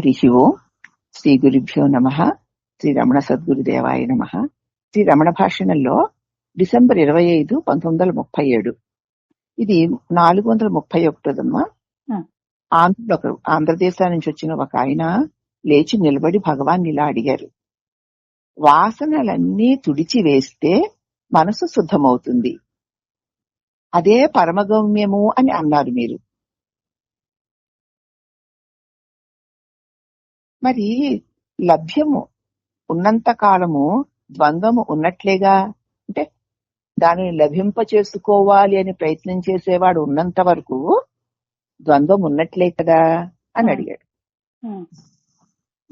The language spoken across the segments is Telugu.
హరి ఓం శ్రీ గురుభ్యో నమ శ్రీ రమణ సద్గురుదేవాయ నమ శ్రీ రమణ భాషణంలో డిసెంబర్ ఇరవై ఐదు పంతొమ్మిది వందల ముప్పై ఏడు ఇది నాలుగు వందల ముప్పై ఒకటోదమ్మా ఒక ఆంధ్రదేశం నుంచి వచ్చిన ఒక ఆయన లేచి నిలబడి భగవాన్ ఇలా అడిగారు వాసనలన్నీ తుడిచి వేస్తే మనసు శుద్ధమవుతుంది అదే పరమగమ్యము అని అన్నారు మీరు మరి లభ్యము ఉన్నంత కాలము ద్వంద్వము ఉన్నట్లేగా? అంటే దానిని లభింప చేసుకోవాలి అని ప్రయత్నం చేసేవాడు ఉన్నంత వరకు ద్వంద్వం ఉన్నట్లే కదా అని. అడిగాడు.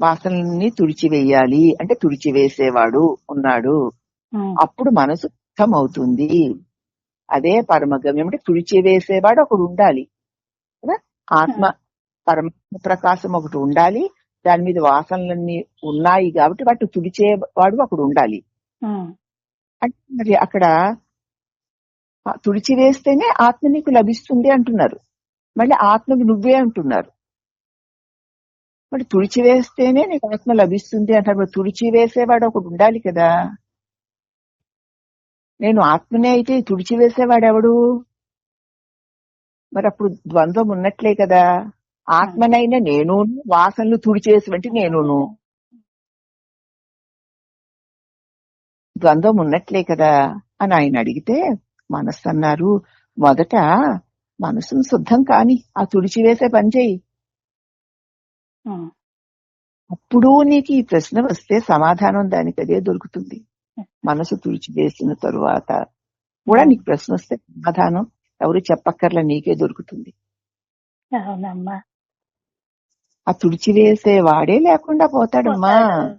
వాసనల్ని తుడిచివేయాలి. అంటే తుడిచివేసేవాడు ఉన్నాడు. అప్పుడు మనసు అవుతుంది అదే పరమగమ్యం. అంటే తుడిచివేసేవాడు ఒకడు ఉండాలి. కదా? ఆత్మ పరమాత్మ ప్రకాశం ఒకటి ఉండాలి. దాని మీద వాసనలన్నీ ఉన్నాయి కాబట్టి వాటి తుడిచేవాడు ఒకడు ఉండాలి. అంటే మరి అక్కడ తుడిచివేస్తేనే ఆత్మ నీకు లభిస్తుంది అంటున్నారు. మళ్ళీ ఆత్మకు నువ్వే అంటున్నారు. మరి తుడిచివేస్తేనే నీకు ఆత్మ లభిస్తుంది అంటారు. మరి తుడిచివేసేవాడు ఒకడు ఉండాలి కదా. నేను ఆత్మనే అయితే తుడిచివేసేవాడు ఎవడు మరి అప్పుడు ద్వంద్వం ఉన్నట్లే కదా. ఆత్మనైనా నేను వాసనలు తుడిచేసి నేనును. ద్వంద్వం ఉన్నట్లే కదా అని ఆయన అడిగితే మనస్సు అన్నారు మొదట మనసును శుద్ధం కాని ఆ తుడిచివేసే పని చేయి అప్పుడు నీకు ఈ ప్రశ్న వస్తే సమాధానం దానికి అదే దొరుకుతుంది. మనసు తుడిచివేసిన తరువాత కూడా నీకు ప్రశ్న వస్తే సమాధానం ఎవరు చెప్పక్కర్లా నీకే దొరుకుతుంది. అవునమ్మా. ఆ తుడిచివేసే వాడే లేకుండా పోతాడమ్మా పోతాడు.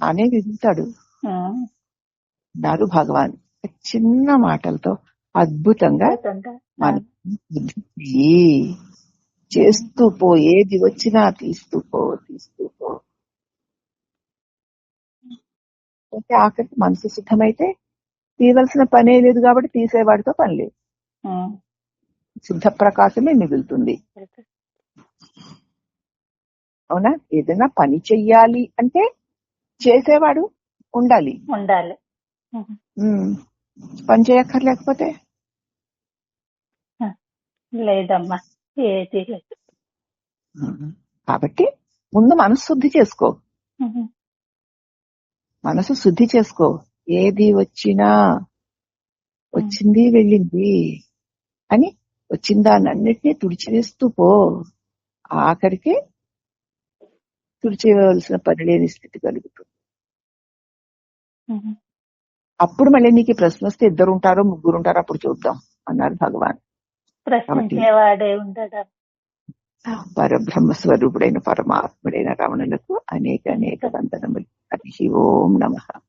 అనే వింటాడు. ఉమ్, అన్నారు భగవాన్. చిన్న మాటలతో అద్భుతంగా? మన. చేస్తూ పో ఏది వచ్చినా తీస్తూ పో తీస్తూ పో. అంటే ఆఖరికి మనసు సిద్ధమైతే తీయవలసిన పనే లేదు కాబట్టి తీసేవాడితో పని లేదు. శుద్ధ ప్రకాశమే మిగులుతుంది. అవునా? ఏదైనా పని చెయ్యాలి అంటే చేసేవాడు ఉండాలి. ఉండాలి. పని చేయక్కర్లేకపోతే లేదమ్మా ఏది లేదు. కాబట్టి ముందు మనసు శుద్ధి చేసుకో. మనసు శుద్ధి చేసుకో. ఏది వచ్చినా వచ్చింది వెళ్ళింది అని వచ్చిన దాన్ని అన్నిటినీ తుడిచివేస్తూ పో. ఆఖరికి తుడిచివేయవలసిన పని లేని స్థితి కలుగుతుంది. అప్పుడు మళ్ళీ నీకు ప్రశ్న వస్తే ఇద్దరు ఉంటారో ముగ్గురు ఉంటారో అప్పుడు చూద్దాం అన్నారు భగవాన్. పరబ్రహ్మ స్వరూపుడైన పరమాత్ముడైన రమణులకు అనేక అనేక వందనములు. హరి ఓం నమ.